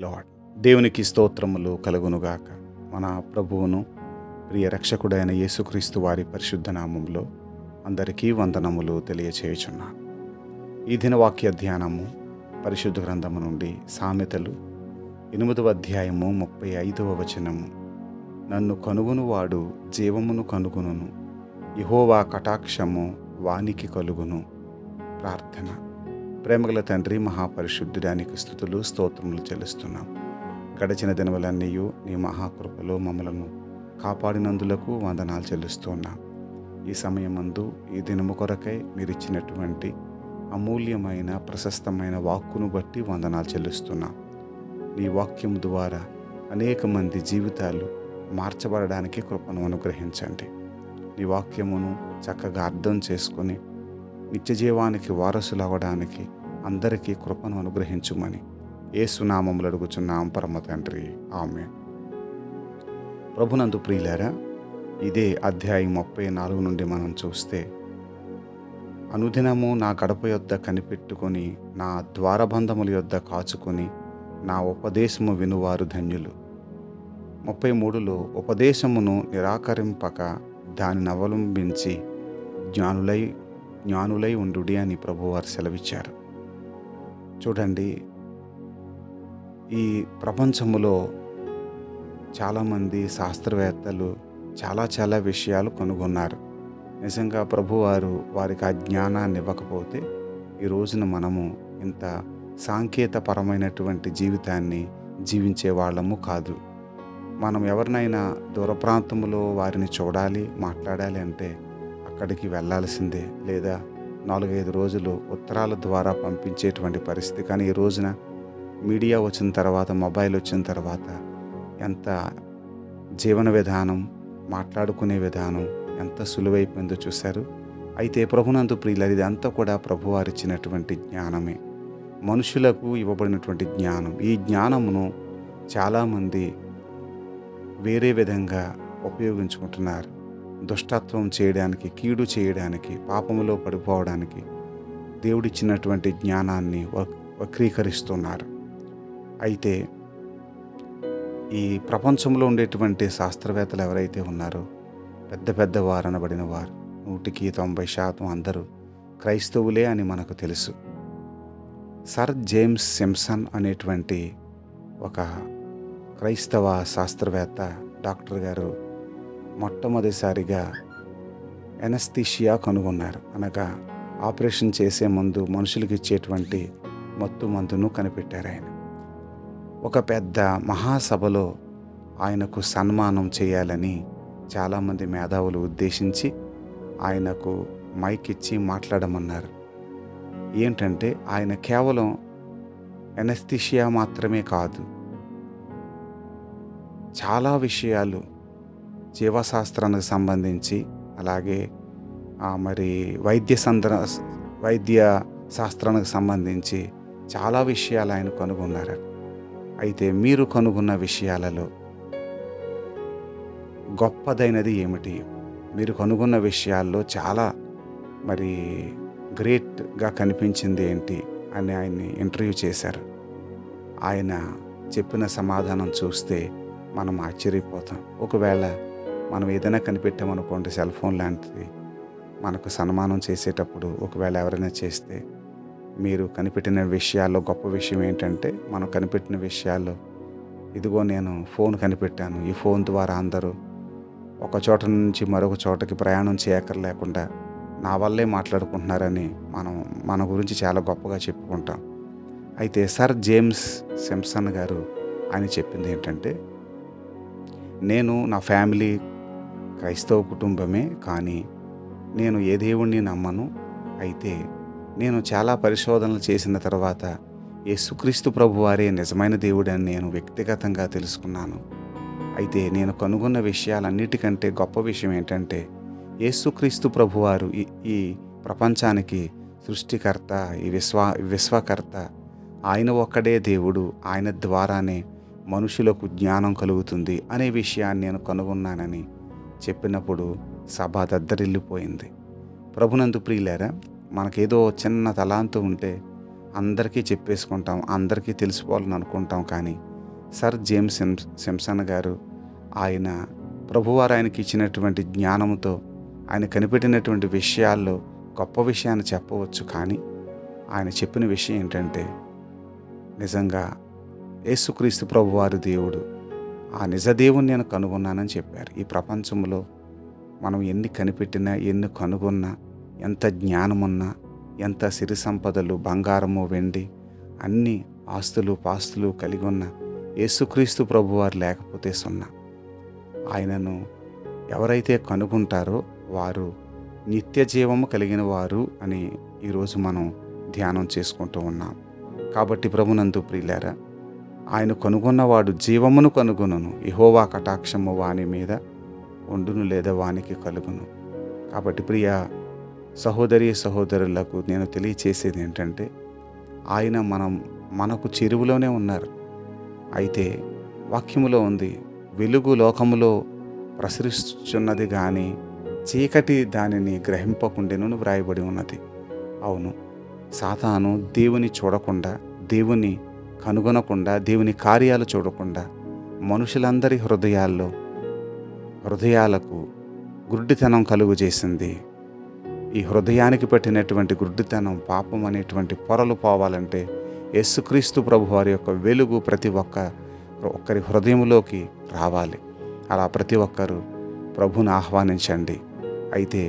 Lord దేవునికి స్తోత్రములు కలుగునుగాక. మన ప్రభువును ప్రియ రక్షకుడైన యేసుక్రీస్తు వారి పరిశుద్ధ నామంలో అందరికీ వందనములు తెలియచేయుచున్నాను. ఈ దినవాక్య ధ్యానము పరిశుద్ధ గ్రంథము నుండి సామెతలు ఎనిమిదవ అధ్యాయము ముప్పై ఐదవ వచనము. నన్ను కనుగొనువాడు జీవమును కనుగొనును ఇహోవా కటాక్షము వానికి కలుగును. ప్రార్థన. ప్రేమగల తండ్రి మహాపరిశుద్ధుడానికి స్థుతులు స్తోత్రములు చెల్లిస్తున్నాం. గడిచిన దినములన్నీ నీ మహాకృపలో మమ్మలను కాపాడినందులకు వందనాలు చెల్లిస్తున్నాం. ఈ సమయమందు ఈ దినము కొరకై మీరు ఇచ్చినటువంటి అమూల్యమైన ప్రశస్తమైన వాక్కును బట్టి వందనాలు చెల్లిస్తున్నాం. నీ వాక్యం ద్వారా అనేక మంది జీవితాలు మార్చబడడానికి కృపను అనుగ్రహించండి. నీ వాక్యమును చక్కగా అర్థం చేసుకొని నిత్యజీవానికి వారసులు అవ్వడానికి అందరికీ కృపను అనుగ్రహించుమని ఏసునామములు అడుగుచున్నాం పరమ తండ్రి. ఆమె ప్రభునందు ప్రియులారా ఇదే అధ్యాయం ముప్పై నాలుగు నుండి మనం చూస్తే అనుదినము నా గడప యొద్ద కనిపెట్టుకొని నా ద్వారబంధముల యొద్ద కాచుకొని నా ఉపదేశము వినువారు ధన్యులు. ముప్పై మూడులో ఉపదేశమును నిరాకరింపక దానిని అవలంబించి జ్ఞానులై జ్ఞానులై ఉండుడి అని ప్రభువారు సెలవిచ్చారు. చూడండి ఈ ప్రపంచములో చాలామంది శాస్త్రవేత్తలు చాలా చాలా విషయాలు కనుగొన్నారు. నిజంగా ప్రభువారు వారికి ఆ జ్ఞానాన్ని ఇవ్వకపోతే ఈ రోజున మనము ఇంత సాంకేతపరమైనటువంటి జీవితాన్ని జీవించే వాళ్ళము కాదు. మనం ఎవరినైనా దూర ప్రాంతంలో వారిని చూడాలి మాట్లాడాలి అంటే అక్కడికి వెళ్ళాల్సిందే లేదా నాలుగైదు రోజులు ఉత్తరాల ద్వారా పంపించేటువంటి పరిస్థితి. కానీ ఈ రోజున మీడియా వచ్చిన తర్వాత మొబైల్ వచ్చిన తర్వాత ఎంత జీవన విధానం మాట్లాడుకునే విధానం ఎంత సులువైపోయిందో చూశారు. అయితే ప్రభునందు ప్రియులది ఇదంతా కూడా ప్రభువారిచ్చినటువంటి జ్ఞానమే. మనుషులకు ఇవ్వబడినటువంటి జ్ఞానం. ఈ జ్ఞానమును చాలామంది వేరే విధంగా ఉపయోగించుకుంటున్నారు. దుష్టత్వం చేయడానికి కీడు చేయడానికి పాపములో పడిపోవడానికి దేవుడిచ్చినటువంటి జ్ఞానాన్ని వక్రీకరిస్తున్నారు. అయితే ఈ ప్రపంచంలో ఉండేటువంటి శాస్త్రవేత్తలు ఎవరైతే ఉన్నారో పెద్ద పెద్ద వారు అనబడిన వారు నూటికి తొంభై శాతం అందరూ క్రైస్తవులే అని మనకు తెలుసు. సర్ జేమ్స్ సిమ్సన్ అనేటువంటి ఒక క్రైస్తవ శాస్త్రవేత్త డాక్టర్ గారు మొట్టమొదటిసారిగా ఎనస్థీషియా కనుగొన్నారు. అనగా ఆపరేషన్ చేసే ముందు మనుషులకు ఇచ్చేటువంటి మత్తు మందును కనిపెట్టారు ఆయన. ఒక పెద్ద మహాసభలో ఆయనకు సన్మానం చేయాలని చాలామంది మేధావులు ఉద్దేశించి ఆయనకు మైక్ ఇచ్చి మాట్లాడమన్నారు. ఏంటంటే ఆయన కేవలం ఎనస్థిషియా మాత్రమే కాదు చాలా విషయాలు జీవశాస్త్రానికి సంబంధించి అలాగే మరి వైద్య సంద్ర వైద్య శాస్త్రానికి సంబంధించి చాలా విషయాలు ఆయన కనుగొన్నారు. అయితే మీరు కనుగొన్న విషయాలలో గొప్పదైనది ఏమిటి? మీరు కనుగొన్న విషయాల్లో చాలా మరి గ్రేట్గా కనిపించింది ఏంటి అని ఆయన్ని ఇంటర్వ్యూ చేశారు. ఆయన చెప్పిన సమాధానం చూస్తే మనం ఆశ్చర్యపోతాం. ఒకవేళ మనం ఏదైనా కనిపెట్టామనుకోండి సెల్ ఫోన్ లాంటిది మనకు సన్మానం చేసేటప్పుడు ఒకవేళ ఎవరైనా చేస్తే మీరు కనిపెట్టిన విషయాల్లో గొప్ప విషయం ఏంటంటే మనం కనిపెట్టిన విషయాల్లో ఇదిగో నేను ఫోన్ కనిపెట్టాను ఈ ఫోన్ ద్వారా అందరూ ఒక చోట నుంచి మరొక చోటకి ప్రయాణం చేయక్కర్లేకుండా నా వల్లే మాట్లాడుకుంటున్నారని మనం మన గురించి చాలా గొప్పగా చెప్పుకుంటాం. అయితే సర్ జేమ్స్ సిమ్సన్ గారు ఆయన చెప్పింది ఏంటంటే నేను నా ఫ్యామిలీ క్రైస్తవ కుటుంబమే కానీ నేను ఏ దేవుణ్ణి నమ్మను? అయితే నేను చాలా పరిశోధనలు చేసిన తర్వాత యేసుక్రీస్తు ప్రభువారే నిజమైన దేవుడని నేను వ్యక్తిగతంగా తెలుసుకున్నాను. అయితే నేను కనుగొన్న విషయాలన్నిటికంటే గొప్ప విషయం ఏంటంటే యేసుక్రీస్తు ప్రభువారు ఈ ప్రపంచానికి సృష్టికర్త ఈ విశ్వ విశ్వకర్త. ఆయన ఒక్కడే దేవుడు ఆయన ద్వారానే మనుషులకు జ్ఞానం కలుగుతుంది అనే విషయాన్ని నేను కనుగొన్నానని చెప్పినప్పుడు సభ దద్దరిల్లిపోయింది. ప్రభునందు ప్రియులారా మనకేదో చిన్న తలాంతు ఉంటే అందరికీ చెప్పేసుకుంటాం అందరికీ తెలిసిపోవాలని అనుకుంటాం కానీ సర్ జేమ్స్ సిమ్ సిమ్సన్ గారు ఆయన ప్రభువారు ఆయనకి ఇచ్చినటువంటి జ్ఞానంతో ఆయన కనిపెట్టినటువంటి విషయాల్లో గొప్ప విషయాన్ని చెప్పవచ్చు కానీ ఆయన చెప్పిన విషయం ఏంటంటే నిజంగా యేసుక్రీస్తు ప్రభువారి దేవుడు ఆ నిజదేవుని నేను కనుగొన్నానని చెప్పారు. ఈ ప్రపంచంలో మనం ఎన్ని కనిపెట్టినా ఎన్ని కనుగొన్నా ఎంత జ్ఞానమున్నా ఎంత సిరి సంపదలు బంగారము వెండి అన్ని ఆస్తులు పాస్తులు కలిగి ఉన్న యేసుక్రీస్తు ప్రభువారు లేకపోతే సున్నా. ఆయనను ఎవరైతే కనుగొంటారో వారు నిత్య జీవము కలిగిన వారు అని ఈరోజు మనం ధ్యానం చేసుకుంటూ ఉన్నాం. కాబట్టి ప్రభునందు ప్రియులారా ఆయన కనుగొన్నవాడు జీవమును కనుగొనును. ఇహోవా కటాక్షము వాని మీద ఉండును లేదా వానికి కలుగును. కాబట్టి ప్రియ సహోదరి సహోదరులకు నేను తెలియచేసేది ఏంటంటే ఆయన మనం మనకు చెరువులోనే ఉన్నారు. అయితే వాక్యములో ఉంది వెలుగు లోకములో ప్రసరిస్తున్నది కానీ చీకటి దానిని గ్రహింపకుండాను వ్రాయబడి ఉన్నది. అవును సాతాను దేవుని చూడకుండా దేవుని కనుగొనకుండా దేవుని కార్యాలు చూడకుండా మనుషులందరి హృదయాల్లో హృదయాలకు గుడ్డితనం కలుగు చేసింది. ఈ హృదయానికి పెట్టినటువంటి గుడ్డితనం పాపం అనేటువంటి పొరలు పోవాలంటే యేసుక్రీస్తు ప్రభు వారి యొక్క వెలుగు ప్రతి ఒక్క ఒక్కరి హృదయంలోకి రావాలి. అలా ప్రతి ఒక్కరూ ప్రభుని ఆహ్వానించండి. అయితే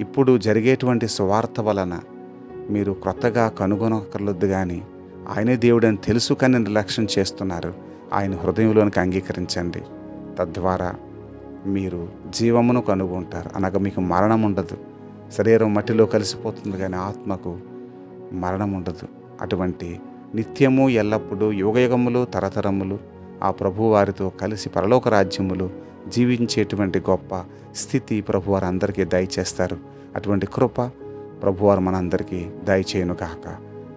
ఇప్పుడు జరిగేటువంటి సువార్త వలన మీరు క్రొత్తగా కనుగొనక్కర్లేదు కానీ ఆయనే దేవుడని తెలుసు కానీ నిర్లక్ష్యం చేస్తున్నారు. ఆయన హృదయంలోనికి అంగీకరించండి. తద్వారా మీరు జీవమును కనుగొంటారు. అనగా మీకు మరణం ఉండదు. శరీరం మట్టిలో కలిసిపోతుంది కానీ ఆత్మకు మరణం ఉండదు. అటువంటి నిత్యము ఎల్లప్పుడూ యుగయుగములు తరతరములు ఆ ప్రభు వారితో కలిసి పరలోక రాజ్యములు జీవించేటువంటి గొప్ప స్థితి ప్రభువారు అందరికీ దయచేస్తారు. అటువంటి కృప ప్రభువారు మనందరికీ దయచేయను కాక